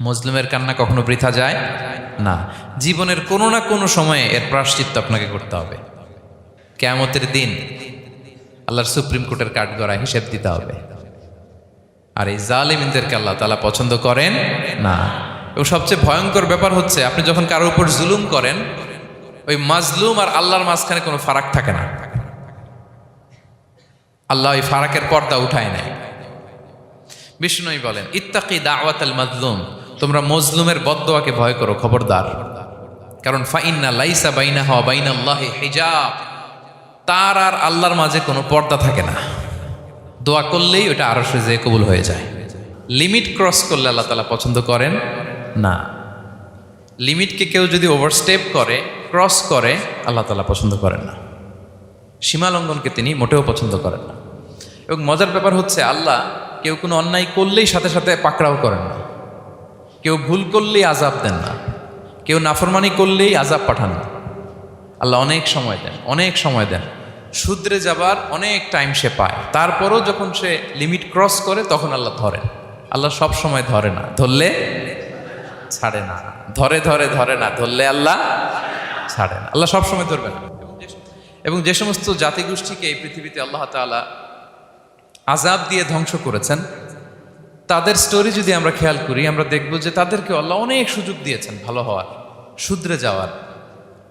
মুসলিমের কান্না কখনো বৃথা যায়? না। জীবনের কোনো না কোনো সময়ে এর প্রাশ্চিত্য আপনাকে করতে হবে। কেয়ামতের দিন আল্লাহর সুপ্রিম কোর্টের কাঠগড়ায় হিসেব দিতে হবে। আর এই জালিমিনদেরকে আল্লাহ তালা পছন্দ করেন না। এবং সবচেয়ে ভয়ঙ্কর ব্যাপার হচ্ছে, আপনি যখন কারোর উপর জুলুম করেন, ওই মাজলুম আর আল্লাহর মাঝখানে কোনো ফারাক থাকে না। আল্লাহ ওই ফারাকের পর্দা উঠায় নেয় বিষ্ণুই বলেন, ইত্তাকি দাওয়াত আল মাজলুম। তোমরা মজলুমের বদদোয়াকে ভয় করো, খবরদার। কারণ ফাইন্না লাইসা বাইনা হওয়া বাইনা আল্লাহ হিজাব। তার আর আল্লাহর মাঝে কোনো পর্দা থাকে না। দোয়া করলেই ওটা আরও যে কবুল হয়ে যায়। লিমিট ক্রস করলে আল্লাহ তালা পছন্দ করেন? না। লিমিটকে কেউ যদি ওভারস্টেপ করে, ক্রস করে, আল্লাহ তালা পছন্দ করেন না। সীমা লঙ্ঘনকে তিনি মোটেও পছন্দ করেন না। এবং মজার ব্যাপার হচ্ছে, আল্লাহ কেউ কোনো অন্যায় করলেই সাথে সাথে পাকড়াও করেন না। কেউ ভুল করলেই আজাব দেন না। কেউ নাফরমানি করলেই আজাব পাঠান না। আল্লাহ অনেক সময় দেন, অনেক সময় দেন। শুধরে যাবার অনেক টাইম সে পায়। তারপরও যখন সে লিমিট ক্রস করে, তখন আল্লাহ ধরেন। আল্লাহ সব সময় ধরে না। ধরলে ছাড়ে না। ধরে ধরে ধরে না। ধরলে আল্লাহ ছাড়ে না। আল্লাহ সবসময় ধরবে না এবং যে সমস্ত জাতিগোষ্ঠীকে এই পৃথিবীতে আল্লাহ তাআলা আজাব দিয়ে ধ্বংস করেছেন তাদের স্টোরি যদি আমরা খেয়াল করি, আমরা দেখব যে তাদেরকে আল্লাহ অনেক সুযোগ দিয়েছেন ভালো হওয়ার, শুধরে যাওয়ার।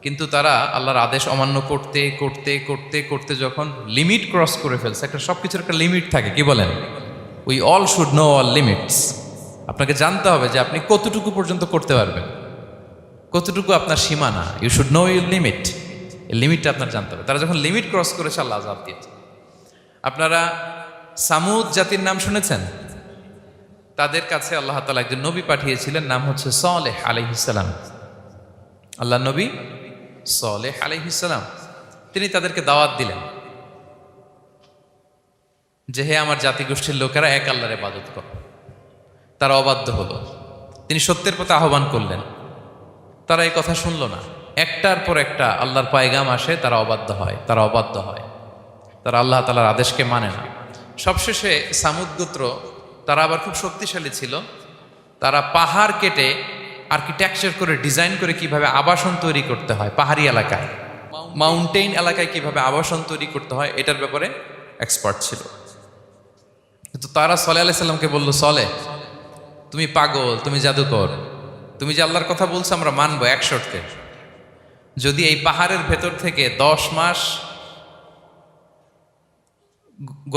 কিন্তু তারা আল্লাহর আদেশ অমান্য করতে করতে করতে করতে যখন লিমিট ক্রস করে ফেলছে, একটা সব কিছুর একটা লিমিট থাকে, কি বলেন? We all should know all limits আপনাকে জানতে হবে যে আপনি কতটুকু পর্যন্ত করতে পারবেন। কতটুকু আপনার সীমানা? You should know your limit এই লিমিটটা আপনার জানতে হবে। তারা যখন লিমিট ক্রস করেছে, আল্লাহ আজাব দিয়েছে। আপনারা সামুদ জাতির নাম শুনেছেন? তাদের কাছে আল্লাহ তালা একজন নবী পাঠিয়েছিলেন, নাম হচ্ছে সলেহ আলহিসাল্লাম আল্লাহ নবী সলেহ আলহিসাল্লাম তিনি তাদেরকে দাওয়াত দিলেন যে, হে আমার জাতিগোষ্ঠীর লোকেরা, এক আল্লাহরে বাদত কর। তারা অবাধ্য হলো। তিনি সত্যের পথে আহ্বান করলেন। তারা এই কথা শুনল না। একটার পর একটা আল্লাহর পায়গাম আসে, তারা অবাধ্য হয়, তারা অবাধ্য হয়। তারা আল্লাহ তালার আদেশকে মানে না। সবশেষে সামুদ্গোত্র তারা আবার খুব শক্তিশালী ছিল। তারা পাহাড় কেটে আর্কিটেকচার করে ডিজাইন করে কীভাবে আবাসন তৈরি করতে হয় পাহাড়ি এলাকায়। মাউন্টেন এলাকায় কীভাবে আবাসন তৈরি করতে হয় এটার ব্যাপারে এক্সপার্ট ছিল। কিন্তু তারা সলে আলাই সাল্লামকে বলল, সলে, তুমি পাগল, তুমি জাদুকর। তুমি যে আল্লাহর কথা বলছো, আমরা মানবো এক শর্তে। যদি এই পাহাড়ের ভেতর থেকে দশ মাস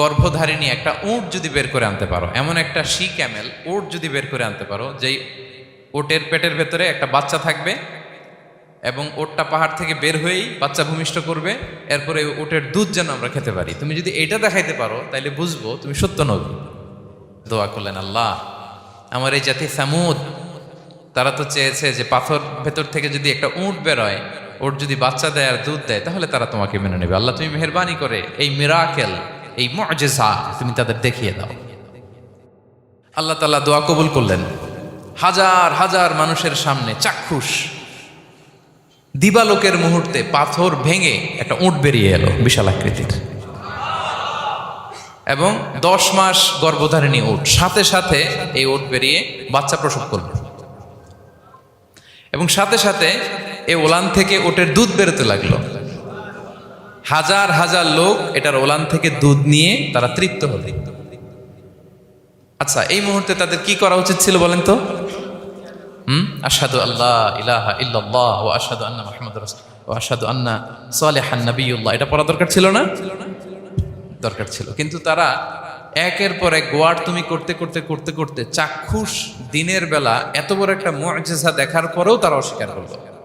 গর্ভধারিণী একটা উট যদি বের করে আনতে পারো, এমন একটা শি ক্যামেল উট যদি বের করে আনতে পারো, যেই ওটের পেটের ভেতরে একটা বাচ্চা থাকবে এবং ওটটা পাহাড় থেকে বের হয়েই বাচ্চা ভূমিষ্ঠ করবে, এরপরে ওটের দুধ যেন আমরা খেতে পারি। তুমি যদি এটা দেখাইতে পারো, তাইলে বুঝব তুমি সত্য নবী। দোয়া করলেন আল্লাহ। আমার এই জাতি সামুদ, তারা তো চেয়েছে যে পাথর ভেতর থেকে যদি একটা উঁট বেরোয় ওর যদি বাচ্চা দেয় আর দুধ দেয়, তাহলে তারা তোমাকে মেনে নেবে। আল্লাহ, তুমি মেহরবানি করে এই মিরাকেল এই মজেজা তুমি তাদের দেখিয়ে দাও। আল্লাহ তাল্লাহ দোয়া কবুল করলেন। হাজার হাজার মানুষের সামনে চাক্ষুষ। দিবালোকের মুহূর্তে পাথর ভেঙে একটা উঁট বেরিয়ে এলো বিশাল আকৃতির। এবং দশ মাস গর্ভধারিণী উট, সাথে সাথে এই উট বেরিয়ে বাচ্চা প্রসব করবে এবং সাথে সাথে এই ওলান থেকে ওটের দুধ বেরোতে লাগল। হাজার হাজার লোক এটার ওলান থেকে দুধ নিয়ে তারা তৃপ্ত হল। আচ্ছা এই মুহূর্তে তাদের কি করা উচিত ছিল বলেন তো? হুম? আসাদু আল্লাহ আসাদু আসাদু আন্না এটা দরকার ছিল না? দরকার ছিল। কিন্তু তারা একের পর এক গোয়ার তুমি করতে করতে করতে করতে চাক্ষুষ দিনের বেলা এত বড় একটা মুআজিজা দেখার পরেও তারা অস্বীকার করল।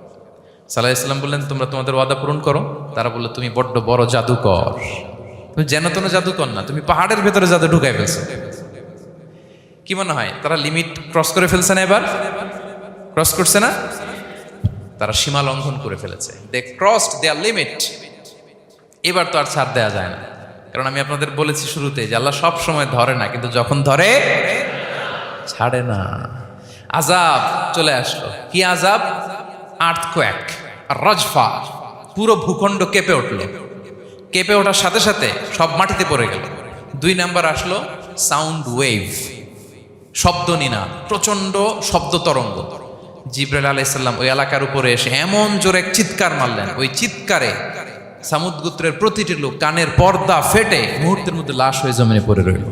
সাল্লাহ ইসলাম বললেন, তোমরা তোমাদের ওয়াদা পূরণ করো। তারা বলল, তুমি বড্ড বড় জাদুকর। তুমি যেন তেন জাদুকর না, তুমি পাহাড়ের ভেতরে জাদু ঢুকাই ফেলছো। কি মনে হয়? তারা লিমিট ক্রস করে ফেলছে না এবার? ক্রস করছে না? তারা সীমা লঙ্ঘন করে ফেলেছে। দে ক্রসড দেয়ার লিমিট এবার তো আর ছাড় দেওয়া যায় না। কারণ আমি আপনাদের বলেছি শুরুতে যে আল্লাহ সব সময় ধরে না, কিন্তু যখন ধরে, ছাড়ে না। আজাব চলে আসলো। কি আজাব আর্থকোয়াক রজফা, পুরো ভূখণ্ড কেঁপে উঠল। কেঁপে ওঠার সাথে সাথে সব মাটিতে পড়ে গেল। দুই নাম্বার আসলো সাউন্ড ওয়েভ শব্দ নিনা, প্রচণ্ড শব্দ তরঙ্গ। জিব্রাইল আলাইসাল্লাম ওই এলাকার উপরে এসে এমন জোরে এক চিৎকার মারলেন। ওই চিৎকারে সামুদ গোত্রের প্রতিটি লোক কানের পর্দা ফেটে মুহূর্তের মধ্যে লাশ হয়ে জমিনে পড়ে রইল।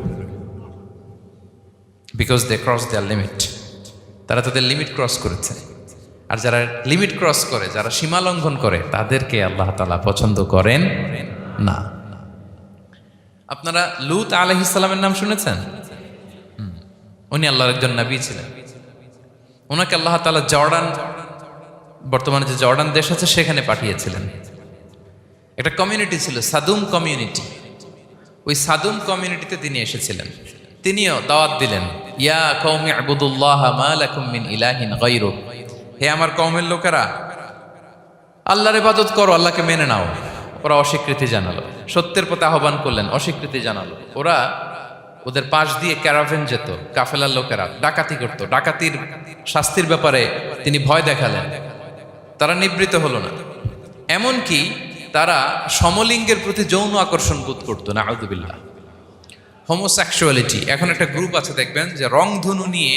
Because they cross their limit তারা তাদের লিমিট ক্রস করেছে। আর যারা লিমিট ক্রস করে, যারা সীমা লঙ্ঘন করে, তাদেরকে আল্লাহ তালা পছন্দ করেন না। আপনারা লুত আলহিসাল্লামের নাম শুনেছেন? উনি আল্লাহর একজন নবী ছিলেন। ওনাকে আল্লাহ তালা জর্ডান, বর্তমানে যে জর্ডান দেশ আছে, সেখানে পাঠিয়েছিলেন। একটা কমিউনিটি ছিল, সাদুম কমিউনিটি ওই সাদুম কমিউনিটিতে তিনি এসেছিলেন। তিনিও দাওয়াত দিলেন, ইয়া কৌমি আবুদুল্লাহ মালাকুম মিন ইলাহিন গায়রু হে আমার কওমের লোকেরা, আল্লাহর ইবাদত করো, আল্লাহকে মেনে নাও। ওরা অস্বীকৃতি জানালো, সত্যের পথে আহ্বান করলেন, অস্বীকৃতি জানালো। ওরা ওদের পাশ দিয়ে ক্যারাভেন যেত, কাফেলার লোকেরা, ডাকাতি করত। ডাকাতির শাস্তির ব্যাপারে তিনি ভয় দেখালেন। তারা নিবৃত হলো না। এমনকি তারা সমলিঙ্গের প্রতি যৌন আকর্ষণ বোধ করতো না আউদুবিল্লাহ হোমোসেক্সুয়ালিটি, এখন একটা গ্রুপ আছে, দেখবেন, যে রংধনু নিয়ে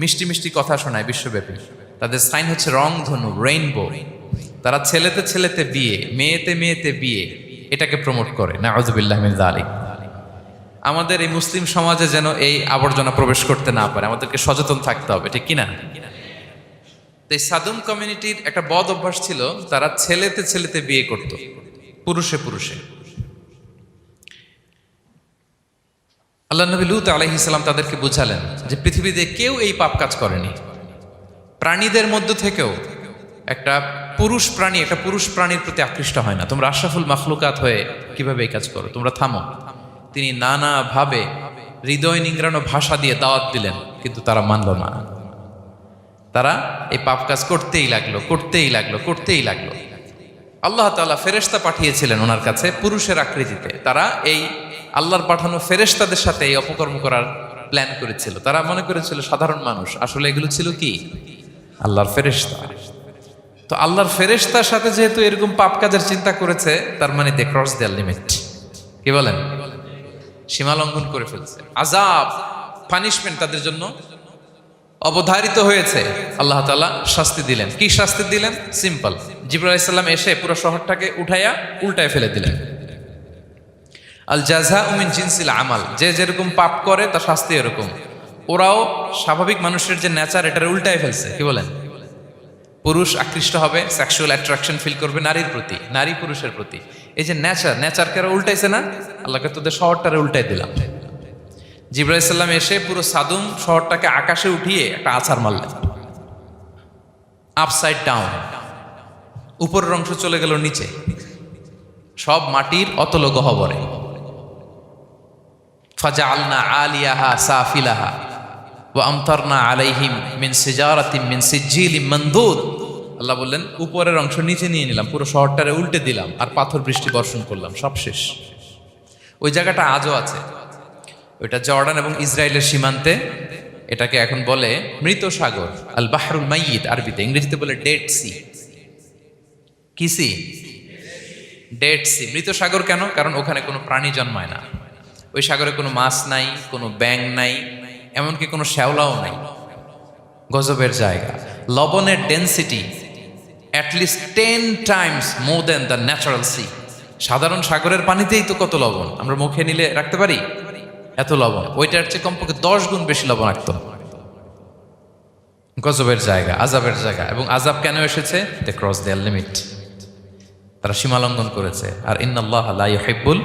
মিষ্টি মিষ্টি কথা শোনায় বিশ্বব্যাপী। তাদের সাইন হচ্ছে রংধনু রেইনবো তারা ছেলেতে ছেলেতে বিয়ে, মেয়েতে মেয়েতে বিয়ে, এটাকে প্রমোট করে। না আউদুবিল্লাহ আলিক আমাদের এই মুসলিম সমাজে যেন এই আবর্জনা প্রবেশ করতে না পারে, আমাদেরকে সচেতন থাকতে হবে, ঠিক কিনা? তো এই সাদুম কমিউনিটির একটা বদ অভ্যাস ছিল, তারা ছেলেতে ছেলেতে বিয়ে করত, পুরুষে পুরুষে। আল্লাহ নবী লুত আলহি ইসলাম তাদেরকে বুঝালেন যে পৃথিবীতে কেউ এই পাপ কাজ করেনি। প্রাণীদের মধ্য থেকেও একটা পুরুষ প্রাণী, একটা পুরুষ প্রাণীর প্রতি আকৃষ্ট হয় না। তোমরা আশরাফুল মাখলুকাত হয়ে কীভাবে এই কাজ করো? তোমরা থামো। তিনি নানাভাবে হৃদয় নিংড়ানো ভাষা দিয়ে দাওয়াত দিলেন, কিন্তু তারা মানল না। তারা এই পাপ কাজ করতেই লাগল করতেই লাগল করতেই লাগল। আল্লাহ তাআলা ফেরেশতা পাঠিয়েছিলেন ওনার কাছে পুরুষের আকৃতিতে। তারা এই আল্লাহর পাঠানো ফেরেশতাদের সাথে এই অপকর্ম করার প্ল্যান করেছিল। তারা মনে করেছিল, সাধারণ মানুষ। আসলে এগুলো ছিল কি? আল্লাহর ফেরেশতা। তো আল্লাহর ফেরেশতার সাথে যেহেতু এরকম পাপ কাজের চিন্তা করেছে, তার মানে দে ক্রস দেয়ার লিমিট কি বলেন? সীমা লঙ্ঘন করে ফেলছে। আজাব পানিশমেন্ট তাদের জন্য অবধারিত হয়েছে। আল্লাহ তালা শাস্তি দিলেন। কি শাস্তি দিলেন? সিম্পল জিবুল ইসলাম এসে পুরো শহরটাকে উঠাইয়া উল্টায় ফেলে দিলেন। আল জাজা উমিন জিনসিল আমাল। যে যেরকম পাপ করে, তার শাস্তি এরকম। ওরাও স্বাভাবিক মানুষের যে নেচার এটার উল্টায় ফেলছে। কি বলেন? পুরুষ আকৃষ্ট হবে সেক্সুয়াল অ্যাট্রাকশন ফিল করবে নারীর প্রতি, নারী পুরুষের প্রতি। এই যে নেচার নেচারকে উল্টাইছে না? আল্লাহকে তোদের শহরটারে উল্টাই দিলাম। জিব্রাহিসাল্লাম এসে পুরো সাদুম শহরটাকে আকাশে উঠিয়ে একটা আছাড় মারলেন। আপসাইড ডাউন উপরের অংশ চলে গেল নিচে। সব মাটির অতল গহবরে ফাজা আলনা আলিয়াহা সাফিলাহা। ও আমতারনা আলাইহিম মিন সিজারাতিম মিন সিজিলিম মন্দুদ। আল্লাহ বললেন, উপরের অংশ নিচে নিয়ে নিলাম, পুরো শহরটারে উল্টে দিলাম আর পাথর বৃষ্টি বর্ষণ করলাম, সব শেষ। ওই জায়গাটা আজও আছে। ওইটা জর্ডান এবং ইসরায়েলের সীমান্তে, এটাকে এখন বলে মৃত সাগর, আল বাহরুল মাইয়িদ আরবিতে, ইংরেজিতে বলে ডেড সি। কি সি? Dead sea. মৃত সাগর কেন? কারণ ওখানে কোনো প্রাণী জন্মায় না। ওই সাগরে কোনো মাছ নাই, কোনো ব্যাং নাই এমনকি কোনো শ্যাওলাও নাই। গজবের জায়গা। লবণের density at least ten times more than the natural sea সাধারণ সাগরের পানিতেই তো কত লবণ? আমরা মুখে নিলে রাখতে পারি? এত লবণ। ওইটার চেয়ে কমপক্ষে দশ গুণ বেশি লবণাক্ত। গজবের জায়গা আজাবের জায়গা। এবং আজাব কেন এসেছে? দে ক্রস দেয়ার লিমিট তারা সীমা লঙ্ঘন করেছে। আর ইন্নাল্লাহ লা ইউহিব্বুল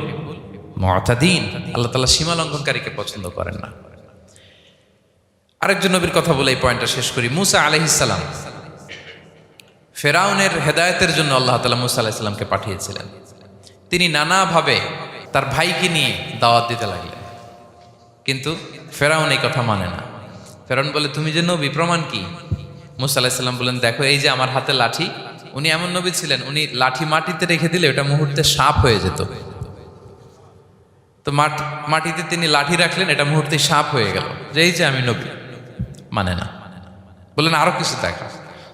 মুতাদিন। আল্লাহ তালা সীমা লঙ্ঘনকারীকে পছন্দ করেন না। আরেকজন নবীর কথা বলে এই পয়েন্টটা শেষ করি। মুসা আলাইহিসসালাম ফেরাউনের হেদায়তের জন্য আল্লাহ তাআলা মুসা আলাইহিস সালামকে পাঠিয়েছিলেন। তিনি নানাভাবে তার ভাইকে নিয়ে দাওয়াত দিতে লাগলেন। কিন্তু ফেরাউন এই কথা মানে না। ফেরাউন বলে, তুমি যে নবী, প্রমাণ কি? মুসা আলাহিসাল্লাম বলেন, দেখো, এই যে আমার হাতে লাঠি, উনি এমন নবী ছিলেন, উনি লাঠি মাটিতে রেখে দিলে ওটা মুহূর্তে সাপ হয়ে যেত। তো মাটি মাটিতে তিনি লাঠি রাখলেন, এটা মুহূর্তে সাপ হয়ে গেল। যে এই যে আমি নবী মানে না। বললেন, আরও কিছু দেখা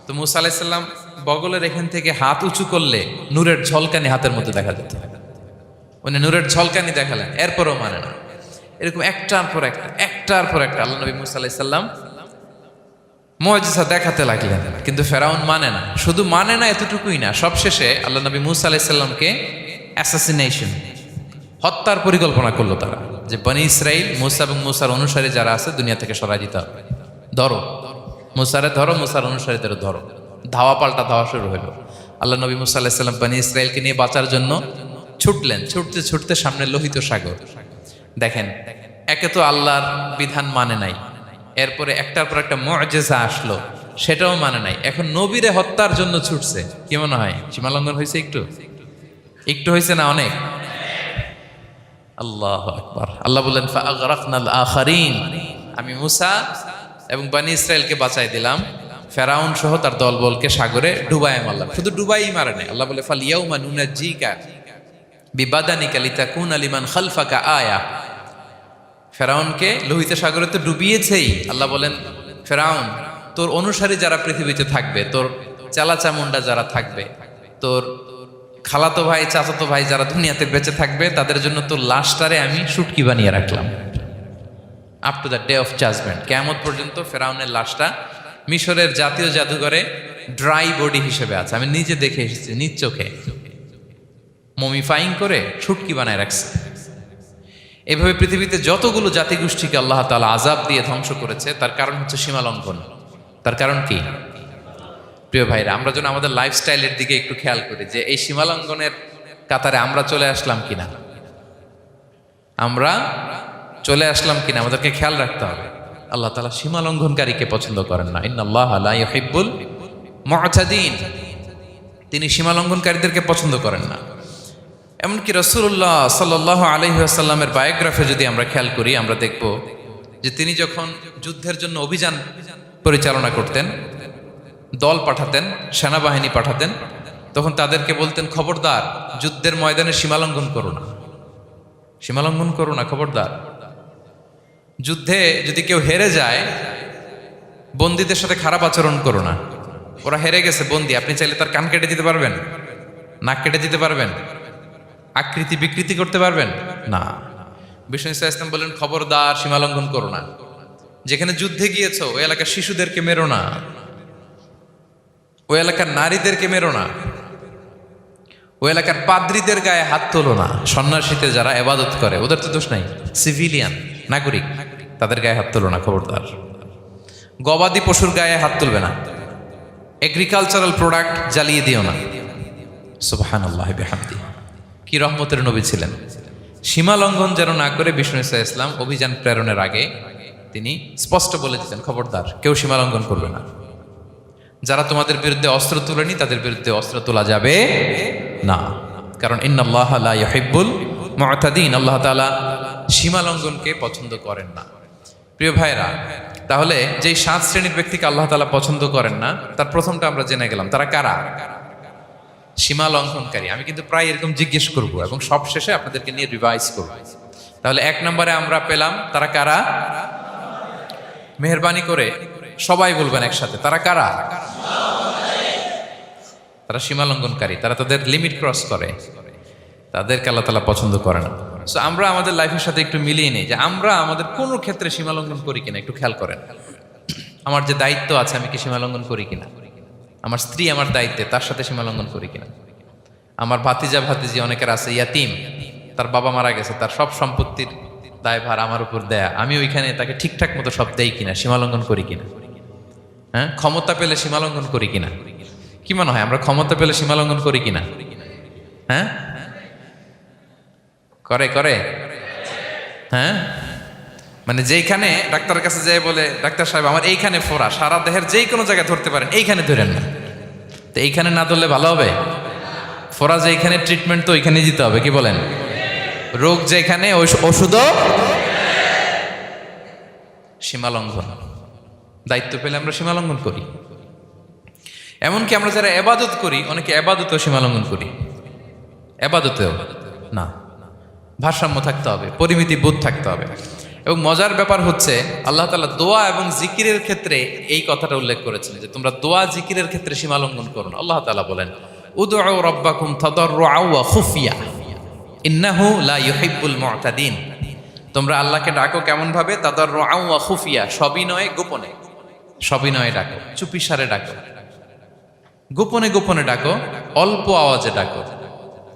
তো মুসা আলাহিসাল্লাম বগলের এখান থেকে হাত উঁচু করলে নূরের ঝলকানি হাতের মধ্যে দেখা যেত। উনি নূরের ঝলকানি দেখালেন, এরপরও মানে না। এরকম একটার পর একটা, একটার পর একটা আল্লাহ নবী মুসা আলাইসাল্লাম মজিসা দেখাতে লাগলেন। কিন্তু ফেরাউন মানে না। শুধু মানে না, এতটুকুই না। সবশেষে আল্লাহ নবী মুসা আলাইসাল্লামকে অ্যাসাসিনেশন হত্যার পরিকল্পনা করল তারা। যে বনি ইসরাইল মুসা এবং মুসার অনুসারী যারা আছে, দুনিয়া থেকে সরাই দিতে হবে। ধরো, মুসারে ধরো, মুসার অনুসারীদের ধরো। ধাওয়া পাল্টা ধাওয়া শুরু হলো আল্লাহ নবী মুসা আলাহিসাল্লাম বনি ইসরায়েলকে নিয়ে বাঁচার জন্য ছুটলেন। ছুটতে ছুটতে সামনে লোহিত সাগর। দেখেন, একে তো আল্লাহর বিধান মানে নাই। এরপরে একটার পর একটা মজেজা আসলো। সেটাও মানে নাই। এখন নবীরে হত্যার জন্য ছুটছে। কি মনে হয়? সীমালঙ্ঘন হয়েছে একটু? একটু হয়েছে না অনেক? আল্লাহ আকবার। আল্লাহ বললেন আমি মুসা এবং বানি ইসরায়েলকে বাঁচাই দিলাম। ফেরাউন সহ তার দলবলকে সাগরে ডুবাই মারলাম। শুধু ডুবাই মারে নাই। আল্লাহ বলে ফাল ইয়াউমা নুনাজ্জিকা বিবাদানিকা লিতাকুন আলিমান খালফাকা আয়া। ফেরাউনকে লোহিত সাগরে তো ডুবিয়েছেই। আল্লাহ বলেন, ফেরাউন, তোর অনুসারী যারা পৃথিবীতে থাকবে, তোর চালাচামুন্ডা যারা থাকবে, তোর খালাতো ভাই, চাচাতো ভাই যারা দুনিয়াতে বেঁচে থাকবে, তাদের জন্য তোর লাশটারে আমি সুটকি বানিয়ে রাখলাম। Up to the day of judgement কেমন পর্যন্ত ফেরাউনের লাশটা মিশরের জাতীয় জাদুঘরে ড্রাই বডি হিসেবে আছে। আমি নিজে দেখে এসেছি, নিজ চোখে। মমিফাইং করে ছুটকি বানায় রাখছে। এভাবে পৃথিবীতে যতগুলো জাতিগোষ্ঠীকে আল্লাহ তালা আজাব দিয়ে ধ্বংস করেছে, তার কারণ হচ্ছে সীমালঙ্ঘন। তার কারণ কি? প্রিয় ভাইরা, আমরা যেন আমাদের লাইফস্টাইলের দিকে একটু খেয়াল করি যে এই সীমালঙ্ঘনের কাতারে আমরা চলে আসলাম কিনা। আমরা চলে আসলাম কিনা, আমাদেরকে খেয়াল রাখতে হবে। আল্লাহ তালা সীমালঙ্ঘনকারীকে পছন্দ করেন না। ইন্নআল্লাহ হিব্বুল মহাদিন তিনি সীমালঙ্ঘনকারীদেরকে পছন্দ করেন না। এমনকি রসুল্লাহ সাল্লাহ আলহিহাসাল্লামের বায়োগ্রাফে যদি আমরা খেয়াল করি, আমরা দেখব যে তিনি যখন যুদ্ধের জন্য অভিযান পরিচালনা করতেন, দল পাঠাতেন, সেনাবাহিনী পাঠাতেন, তখন তাদেরকে বলতেন, খবরদার, যুদ্ধের ময়দানে সীমালঙ্ঘন করো না। সীমালঙ্ঘন করো না, খবরদার। যুদ্ধে যদি কেউ হেরে যায়, বন্দীদের সাথে খারাপ আচরণ করো না। ওরা হেরে গেছে, বন্দি। আপনি চাইলে তার কান কেটে দিতে পারবেন, নাক কেটে দিতে পারবেন, আকৃতি বিকৃতি করতে পারবেন? না। বিষ্ণু ইসা ইসলাম বললেন, খবরদার, সীমালঙ্ঘন করো না। যেখানে যুদ্ধে গিয়েছো, ওই এলাকার শিশুদেরকে মেরো না। ওই এলাকার নারীদেরকে মেরো না। ওই এলাকার পাদ্রীদের গায়ে হাত তোলো না। সন্ন্যাসীতে যারা এবাদত করে, ওদের তো দোষ নাই। সিভিলিয়ান, নাগরিক। তাদের গায়ে হাত তোলো না, খবরদার। গবাদি পশুর গায়ে হাত তুলবে না। এগ্রিকালচারাল প্রোডাক্ট জ্বালিয়ে দিও না। সুবাহান আল্লাহ বেহামদি। কি রহমতের নবী ছিলেন। সীমা লঙ্ঘন যেন না করে বিষ্ণু ইসা ইসলাম অভিযান প্রেরণের আগে তিনি স্পষ্ট বলে দিতেন, খবরদার, কেউ সীমা লঙ্ঘন করবে না। যারা তোমাদের বিরুদ্ধে অস্ত্র তুলেনি, তাদের বিরুদ্ধে অস্ত্র তোলা যাবে না। কারণ ইন্নআল্লাহ হিব্বুল মতাদিন। আল্লাহ তালা সীমা লঙ্ঘনকে পছন্দ করেন না। প্রিয় ভাইরা তাহলে যেই সাত শ্রেণির ব্যক্তিকে আল্লাহ তালা পছন্দ করেন না, তার প্রথমটা আমরা জেনে গেলাম, তারা কারা? সীমা লঙ্ঘনকারী। আমি কিন্তু প্রায় এরকম জিজ্ঞেস করব এবং সব শেষে আপনাদেরকে নিয়ে রিভাইজ করব। তাহলে এক নম্বরে আমরা পেলাম, তারা কারা? মেহরবানি করে সবাই বলবেন একসাথে, তারা কারা? তারা সীমা লঙ্ঘনকারী, তারা তাদের লিমিট ক্রস করে। তাদেরকে আল্লাহ তালা পছন্দ করে না সো আমরা আমাদের লাইফের সাথে একটু মিলিয়ে নিই যে আমরা আমাদের কোনো ক্ষেত্রে সীমা লঙ্ঘন করি কিনা, একটু খেয়াল করেন। আমার যে দায়িত্ব আছে, আমি কি সীমা লঙ্ঘন করি কিনা? আমার স্ত্রী আমার দায়িত্বে, তার সাথে সীমা লঙ্ঘন করি কিনা? আমার ভাতিজা, ভাতিজি অনেকের আছে, ইয়াতিম, তার বাবা মারা গেছে, তার সব সম্পত্তির দায়ভার আমার উপর দেয়া। আমি ওইখানে তাকে ঠিকঠাক মতো সব দেই কিনা, সীমালঙ্ঘন করি কিনা? হ্যাঁ? ক্ষমতা পেলে সীমালঙ্ঘন করি কিনা? কি মনে হয়, আমরা ক্ষমতা পেলে সীমালঙ্ঘন করি কিনা? হ্যাঁ? করে করে? হ্যাঁ? মানে যেইখানে ডাক্তারের কাছে যাই বলে, ডাক্তার সাহেব, আমার এইখানে ফোড়া, সারা দেহের যে কোনো জায়গায় ধরতে পারেন, এইখানে ধরেন না। তো এইখানে না ধরলে ভালো হবে? ফোড়া যেখানে ট্রিটমেন্ট তো ওইখানে দিতে হবে, কি বলেন? রোগ যেখানে ওষুধও সীমালঙ্ঘন। দায়িত্ব পেলে আমরা সীমালঙ্ঘন করি। এমনকি আমরা যারা এবাদত করি, অনেকে এবাদতেও সীমালঙ্ঘন করি। এবাদতেও না। ভারসাম্য থাকতে হবে, পরিমিতি বোধ থাকতে হবে। এবং মজার ব্যাপার হচ্ছে, আল্লাহ তালা দোয়া এবং জিকিরের ক্ষেত্রে এই কথাটা উল্লেখ করেছেন যে, তোমরা দোয়া জিকিরের ক্ষেত্রে সীমালঙ্ঘন করো না। আল্লাহ তালা বলেন, উদউ রব্বাকুম ওয়া খুফিয়া, ইন্নাহু লা ইউহিব্বুল মুতাদিন। তোমরা আল্লাহকে ডাকো কেমন ভাবে তাদের রাউ ওয়া খুফিয়া সবিনয়ে গোপনে। সবিনয়ে ডাকো চুপিসারে ডাকো। গোপনে গোপনে ডাকো, অল্প আওয়াজে ডাকো।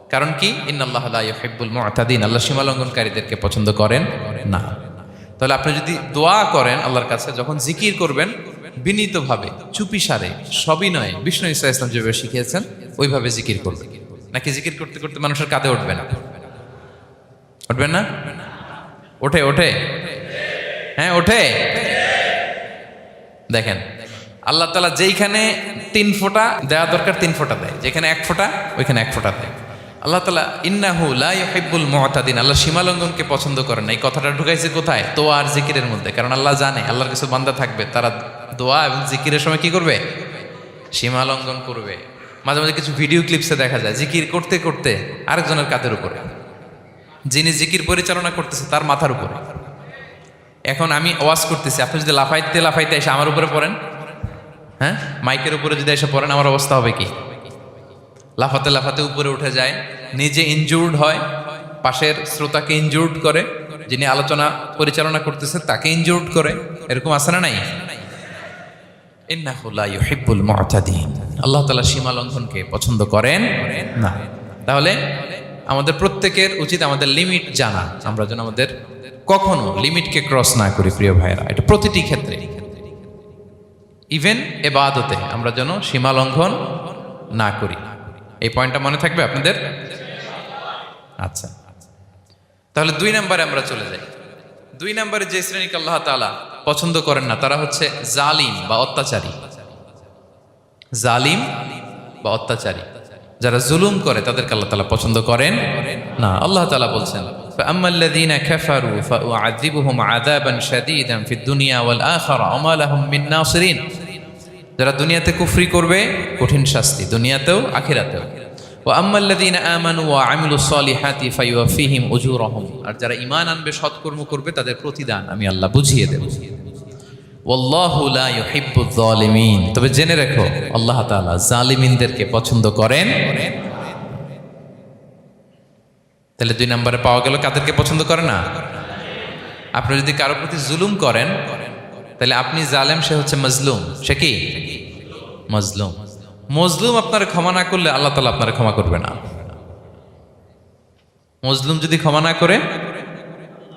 কারণ কি? ইন্নাল্লাহ লা ইউহিব্বুল মুআতাদিন আল্লাহ সীমালঙ্ঘনকারীদেরকে পছন্দ করেন না। তাহলে আপনি যদি দোয়া করেন আল্লাহর কাছে, যখন জিকির করবেন, বিনীতভাবে, চুপিসারে, সবিনয়ে, বিষ্ণু ইসা ইসলাম যেভাবে শিখিয়েছেন, ওইভাবে জিকির করবেন। নাকি জিকির করতে করতে মানুষের কাঁধে উঠবে না? উঠবেন না? ওঠে ওঠে। হ্যাঁ ওঠে। দেখেন, আল্লাহ তালা যেইখানে তিন ফোঁটা দেওয়া দরকার, তিন ফোঁটা দেয়। যেখানে এক ফোঁটা, ওইখানে এক ফোঁটা দেয়। আল্লাহ তালা ইন্নাহু লাইবুল মহতাদিন আল্লাহ সীমালঙ্ঘনকে পছন্দ করেন এই কথাটা ঢুকাইছে কোথায়? দোয়া আর জিকিরের মধ্যে। কারণ আল্লাহ জানে, আল্লাহর কিছু বান্দা থাকবে। তারা দোয়া এবং জিকিরের সময় কি করবে? সীমালঙ্ঘন করবে। মাঝে মাঝে কিছু ভিডিও ক্লিপসে দেখা যায়, জিকির করতে করতে আরেকজনের কাঁধের উপরে। যিনি জিকির পরিচালনা করতেছে, তার মাথার উপরে। এখন আমি ওয়াজ করতেছি, আপনি যদি লাফাইতে লাফাইতে এসে আমার উপরে পড়েন হ্যাঁ? মাইকের উপরে যদি এসে পড়েন, আমার অবস্থা হবে কি? লাফাতে লাফাতে উপরে উঠে যায়। নিজে ইনজুর্ড হয়, পাশের শ্রোতাকে ইনজুর্ড করে, যিনি আলোচনা পরিচালনা করতেছে তাকে ইনজুর্ড করে। এরকম আছে না নাই? ইন্নাহু লা আল্লাহ তাআলা সীমা লঙ্ঘনকে পছন্দ করেন না। তাহলে আমাদের প্রত্যেকের উচিত আমাদের লিমিট জানা। আমরা যেন আমাদের কখনো লিমিটকে ক্রস না করি, প্রিয় ভাইয়েরা। এটা প্রতিটি ক্ষেত্রে। ইভেন এবাদতে আমরা যেন সীমা লঙ্ঘন না করি। এই পয়েন্টটা মনে থাকবে আপনাদের আচ্ছা তাহলে দুই নম্বরে আমরা চলে যাই দুই নম্বরে যে শ্রেণীকে আল্লাহ তাআলা পছন্দ করেন না তারা হচ্ছে জালিম বা অত্যাচারী জালিম বা অত্যাচারী যারা জুলুম করে তাদেরকে আল্লাহ তাআলা পছন্দ করেন না আল্লাহ তাআলা বলছেন فأما الذين كفروا فأعذبهم عذابا شديدا في الدنيا والآخرة وما لهم من ناصرين যারা দুনিয়াতে কুফরি করবে, কঠিন শাস্তি, দুনিয়াতেও, আখিরাতেও। ও আম্মাল্লাদিন আমানু ওয়া আমিলু সলিহাতি ফাইওয়াফিহিম উজুরহুম। আর যারা ঈমান আনবে, সৎকর্ম করবে, তাদের প্রতিদান আমি আল্লাহ বুঝিয়ে দেব। যালিমিন তবে জেনে রেখো, আল্লাহ তাআলা জালিমিনদেরকে পছন্দ করেন? তাহলে দুই নম্বরে পাওয়া গেল কাদেরকে পছন্দ করে না? আপনি যদি কারও প্রতি জুলুম করেন তাহলে আপনি জালেম, সে হচ্ছে মজলুম। সে কি? মজলুম। মজলুম আপনার ক্ষমা না করলে আল্লাহ তালা আপনার ক্ষমা করবে না। মজলুম যদি ক্ষমা না করে,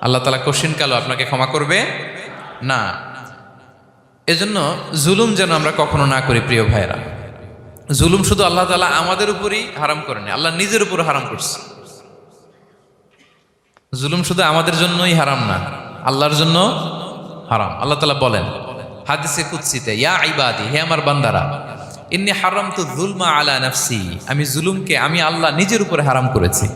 আল্লাহ তালা কশিন কালো আপনাকে ক্ষমা করবে না। এজন্য জুলুম যেন আমরা কখনো না করি, প্রিয় ভাইরা জুলুম শুধু আল্লাহ তালা আমাদের উপরই হারাম করেনি, আল্লাহ নিজের উপর হারাম করছে। জুলুম শুধু আমাদের জন্যই হারাম না, আল্লাহর জন্য হারাম। আল্লাহ তালা বলেন, হাদিসে কুৎসিতে ইয়া ইবাদি, হে আমার বান্দারা, ইন্নি হারাম তো জুলমা আলা নাফসি, আমি জুলুমকে, আমি আল্লাহ নিজের উপরে হারাম করেছি।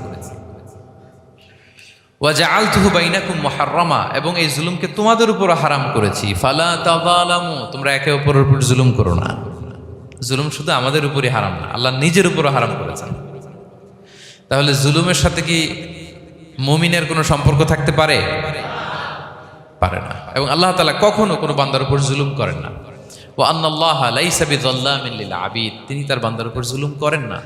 ওয়াজা আল তুহু বাইনাকুম মহারমা এবং এই জুলুমকে তোমাদের উপর হারাম করেছি। ফালা তাবালামু তোমরা একে অপরের উপর জুলুম করো না। জুলুম শুধু আমাদের উপরই হারাম না, আল্লাহ নিজের উপরও হারাম করেছেন। তাহলে জুলুমের সাথে কি মুমিনের কোনো সম্পর্ক থাকতে পারে? পারে না। এবং আল্লাহ তালা কখনো কোনো বান্দার উপর জুলুম করেন না। ও আন্নাল্লাহ লাইসাবিদ্লামিল আবিদ তিনি তার বান্দার উপর জুলুম করেন না।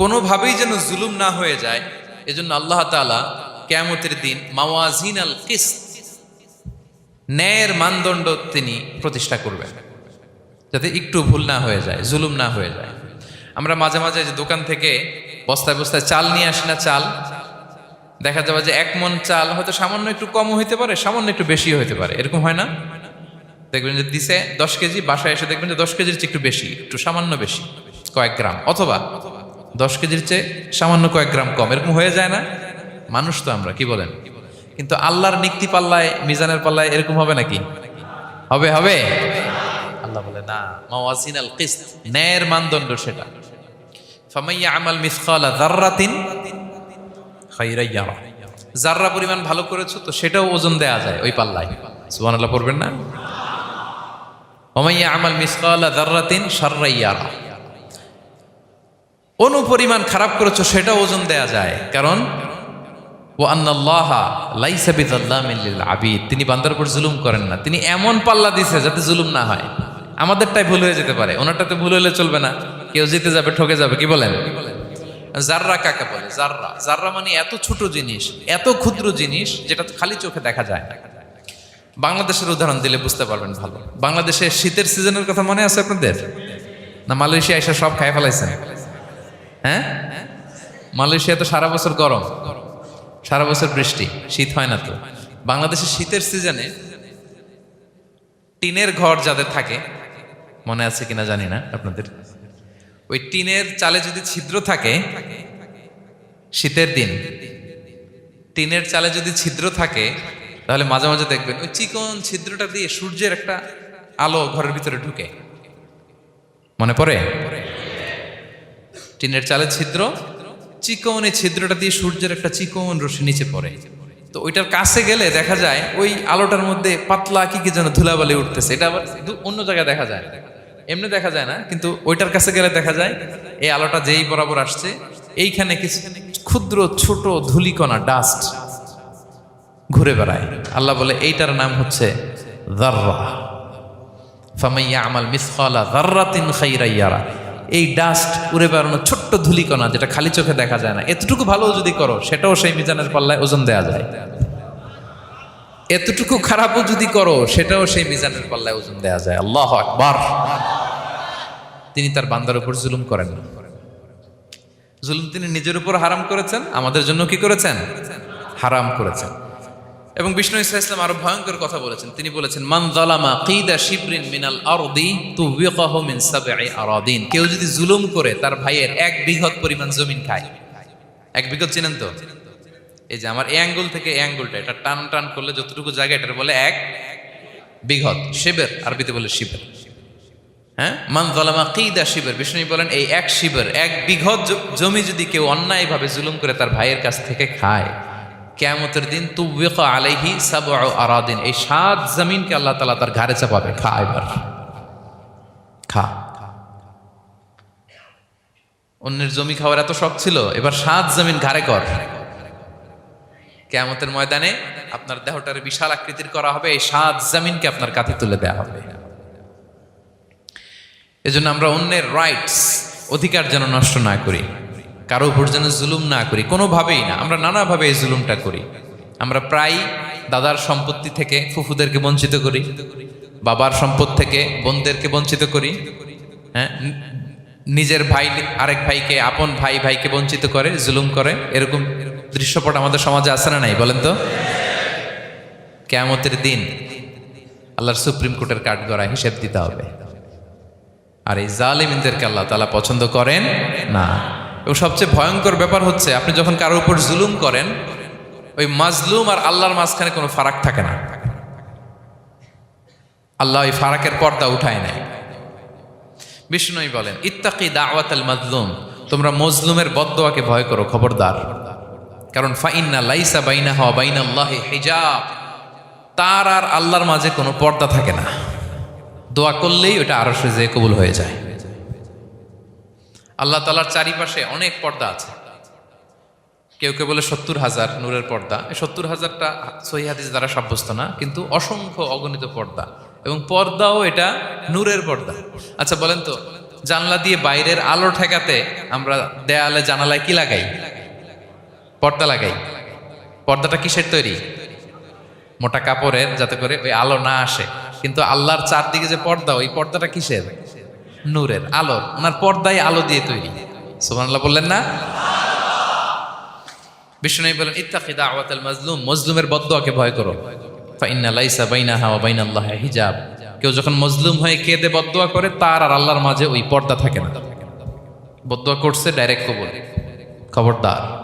কোনোভাবেই যেন জুলুম না হয়ে যায়, এজন্য আল্লাহ তালা কেয়ামতের দিন মাওয়াজিন আল কিস ন্যায়ের মানদণ্ড তিনি প্রতিষ্ঠা করবেন। যাতে একটু ভুল না হয়ে যায়, জুলুম না হয়ে যায়। আমরা মাঝে মাঝে যে দোকান থেকে বস্তায় বস্তায় চাল নিয়ে আসি না চাল দেখা যাবে যে এক মন চাল হয়তো সামান্য একটু কম হইতে পারে, সামান্য একটু বেশিও হইতে পারে। এরকম হয় না? দেখবেন যে দিছে দশ কেজি, বাসায় এসে দেখবেন যে দশ কেজির চেয়ে একটু বেশি, একটু সামান্য বেশি, কয়েক গ্রাম। অথবা দশ কেজির চেয়ে সামান্য কয়েক গ্রাম কম। এরকম হয়ে যায় না? মানুষ তো আমরা, কি বলেন? কিন্তু আল্লাহর নিক্তি পাল্লায়, মিজানের পাল্লায় এরকম হবে নাকি? হবে হবে? আল্লাহ বলে, না ন্যায়ের মানদণ্ড সেটা। আমাল মিসকালা যাররাতিন যাররা পরিমাণ ভালো করেছ তো সেটাও ওজন দেয়া যায় ওই পাল্লায়। সুবহানাল্লাহ পড়বেন না? ওমাইয়া আমাল মিসকালা যাররাতিন শাররাইয়ারা অনু পরিমাণ খারাপ করেছ সেটা ওজন দেয়া যায়। কারণ ও আন্নাল্লাহা আবিদ। তিনি বান্দার উপর জুলুম করেন না। তিনি এমন পাল্লা দিছে যাতে জুলুম না হয়। আমাদেরটাই ভুল হয়ে যেতে পারে। ওনারটাতে ভুল হলে চলবে না। কেউ জিতে যাবে, ঠকে যাবে, কি বলেন? জাররা কাকে বলে? জাররা। জাররা মানে এত ছোট জিনিস, এত ক্ষুদ্র জিনিস যেটা খালি চোখে দেখা যায় না। বাংলাদেশের উদাহরণ দিলে বুঝতে পারবেন ভালো। বাংলাদেশের শীতের সিজনের কথা মনে আছে আপনাদের? না, মালয়েশিয়া এসে সব খাই ফেলাইছেন হ্যাঁ? মালয়েশিয়া তো সারা বছর গরম। সারা বছর বৃষ্টি। শীত হয় না তো। বাংলাদেশের শীতের সিজনে টিনের ঘর যাদের থাকে, মনে আছে কিনা জানি না আপনাদের। ওই টিনের চালে যদি ছিদ্র থাকে, শীতের দিন, টিনের চালে যদি ছিদ্র থাকে, তাহলে মাঝে মাঝে দেখবেন ওই চিকন ছিদ্রটা দিয়ে সূর্যের একটা আলো ঘরের ভিতরে ঢুকে। মনে পড়ে? টিনের চালের ছিদ্র, চিকন এই ছিদ্রটা দিয়ে সূর্যের একটা চিকন রশ্মি নিচে পড়ে। তো ওইটার কাছে গেলে দেখা যায় ওই আলোটার মধ্যে পাতলা কি কি যেন ধুলাবালি উঠতেছে। এটা আবার অন্য জায়গায় দেখা যায়। এমনি দেখা যায় না, কিন্তু ওইটার কাছে গেলে দেখা যায়, এই আলোটা যেই বরাবর আসছে, এইখানে কিছু ক্ষুদ্র, ছোট ধুলিকণা ডাস্ট ঘুরে বেড়ায়। আল্লাহ বলে, এইটার নাম হচ্ছে আমাল এই ডাস্ট উড়ে বেড়ানো ছোট্ট ধুলিকণা, যেটা খালি চোখে দেখা যায় না। এতটুকু ভালো যদি করো, সেটাও সেই মিজানের পাল্লায় ওজন দেয়া যায়। এতটুকু খারাপও যদি করো, সেটাও সেই মিজানের পাল্লায় ওজন দেয়া যায়। আল্লাহ আকবার। তিনি তার বান্দার উপর জুলুম করেন। জুলুম তিনি নিজের উপর হারাম করেছেন, আমাদের জন্য কি করেছেন? হারাম করেছেন। এবং বিষ্ণু ইসা ইসলাম আরও ভয়ঙ্কর কথা বলেছেন। তিনি বলেছেন, মান জালামা কিদা শিবরিন মিনাল আরদি তুবিকাহু মিন সাবঈ আরাদিন। কেউ যদি জুলুম করে, তার ভাইয়ের এক বিঘত পরিমাণ জমিন খায়। এক বিঘত চিনেন তো? এই যে আমার এই অ্যাঙ্গুল থেকে এই অ্যাঙ্গুলটা, এটা টান টান করলে যতটুকু জায়গা, এটার বলে এক বিঘত, শিবের, আরবিতে বলে শিবের। হ্যাঁ? মান জালামা কিদা শিবের, বিষ্ণু বলেন এই এক শিবের, এক বিঘত জমি যদি কেউ অন্যায়ভাবে জুলুম করে তার ভাইয়ের কাছ থেকে খায়, কেয়ামতের দিন তুবিকা আলাইহি সাব আরাদিন, এই সাত জমিনকে আল্লাহ তালা তার ঘাড়ে চাপাবে। খা এবার। খা। অন্যের জমি খাওয়ার এত শখ ছিল, এবার সাত জমিন ঘাড়ে কর। কেয়ামতের ময়দানে আপনার দেহটার বিশাল আকৃতির করা হবে, এই সাত জমিনকে আপনার কাঁধে তুলে দেওয়া হবে। এজন্য আমরা অন্যের রাইটস অধিকার যেন নষ্ট না করি, কারও উপর যেন জুলুম না করি, কোনোভাবেই না, আমরা নানাভাবে এই জুলুমটা করি। আমরা প্রায় দাদার সম্পত্তি থেকে ফুফুদেরকে বঞ্চিত করি, বাবার সম্পদ থেকে বোনদেরকে বঞ্চিত করি হ্যাঁ? নিজের ভাই, আরেক ভাইকে, আপন ভাই, ভাইকে বঞ্চিত করে, জুলুম করে, এরকম দৃশ্যপট আমাদের সমাজে আছে না নাই, বলেন তো? কেয়ামতের দিন আল্লাহর সুপ্রিম কোর্টের কাঠগড়ায় হিসেব দিতে হবে। আর এই জালিমিনদেরকে আল্লাহ তালা পছন্দ করেন না। এবং সবচেয়ে ভয়ঙ্কর ব্যাপার হচ্ছে, আপনি যখন কারোর উপর জুলুম করেন, ওই মাজলুম আর আল্লাহর মাঝখানে কোনো ফারাক থাকে না। আল্লাহ ওই ফারাকের পর্দা উঠায় নেয়। বিষ্ণুই বলেন, ইত্তাকি দাওয়াত আল মাজলুম, তোমরা মজলুমের বদদোয়াকে ভয় করো, খবরদার। কারণ ফাইন্না লাইসা বাইনা হওয়া বাইনা আল্লাহ হিজাব। তার আর আল্লাহর মাঝে কোনো পর্দা থাকে না। দোয়া করলেই ওটা আরও যে কবুল হয়ে যায়। আল্লাহ তালার চারিপাশে অনেক পর্দা আছে। কেউ কেউ বলে সত্তর হাজার নূরের পর্দা। এই সত্তর হাজারটা সহি দ্বারা সাব্যস্ত না, কিন্তু অসংখ্য অগণিত পর্দা। এবং পর্দাও এটা নূরের পর্দা। আচ্ছা বলেন তো, জানলা দিয়ে বাইরের আলো ঠেকাতে আমরা দেয়ালে জানালায় কি লাগাই? পর্দা লাগাই। পর্দাটা কিসের তৈরি? মোটা কাপড়ের, যাতে করে ওই আলো না আসে। কিন্তু আল্লাহর চারদিকে যে পর্দা, ওই পর্দাটা কিসের? নূরের, আলোর। ওনার পর্দায় আলো দিয়ে তৈরি। সুবহানাল্লাহ বললেন না? বিষ্ণু বলেন ইত্তাকি দাওয়াতাল মাজলুম। মজলুমের বদদোয়াকে ভয় করো। ফাইন্না লাইসা বাইনাহা ওয়া বাইনাল্লাহি হিজাব। কেউ যখন মজলুম হয়ে কেঁদে বদদোয়া করে, তার আর আল্লাহর মাঝে ওই পর্দা থাকে না। বদদোয়া করছে, ডাইরেক্ট কবুল। খবরদার।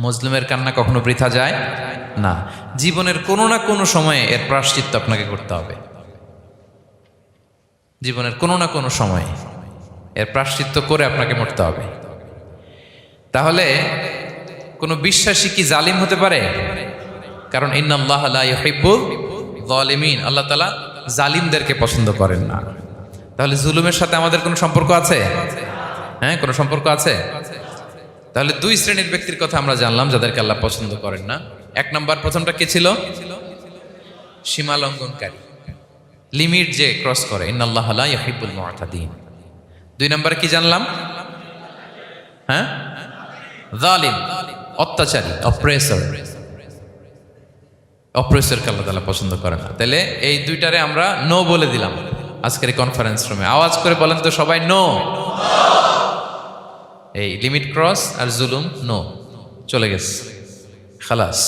মজলুমের কান্না কখনো বৃথা যায়? না। জীবনের কোনো না কোনো সময়ে এর প্রাশ্চিত্য আপনাকে করতে হবে। জীবনের কোনো না কোনো সময়ে এর প্রাশ্চিত্য করে আপনাকে মরতে হবে। তাহলে কোনো বিশ্বাসী কি জালিম হতে পারে? কারণ যালিমিন। আল্লাহ তাআলা জালিমদেরকে পছন্দ করেন না। তাহলে জুলুমের সাথে আমাদের কোনো সম্পর্ক আছে? হ্যাঁ কোনো সম্পর্ক আছে? তাহলে দুই শ্রেণির ব্যক্তির কথা আমরা জানলাম যাদেরকে আল্লাহ পছন্দ করেন না। এক নম্বর প্রথমটা কে ছিল? সীমা লঙ্ঘনকারী। লিমিট যে ক্রস করে মুআতাদিন দুই নম্বরে কি জানলাম? হ্যাঁ? অত্যাচারী অপ্রেসর অপ্রেসরকে আল্লাহ তাআলা পছন্দ করে না। তাহলে এই দুইটারে আমরা নো বলে দিলাম। আজকের কনফারেন্স রুমে আওয়াজ করে বলেন তো সবাই নো এই লিমিট ক্রস আর জুলুম নো চলে গেছে। খালাস।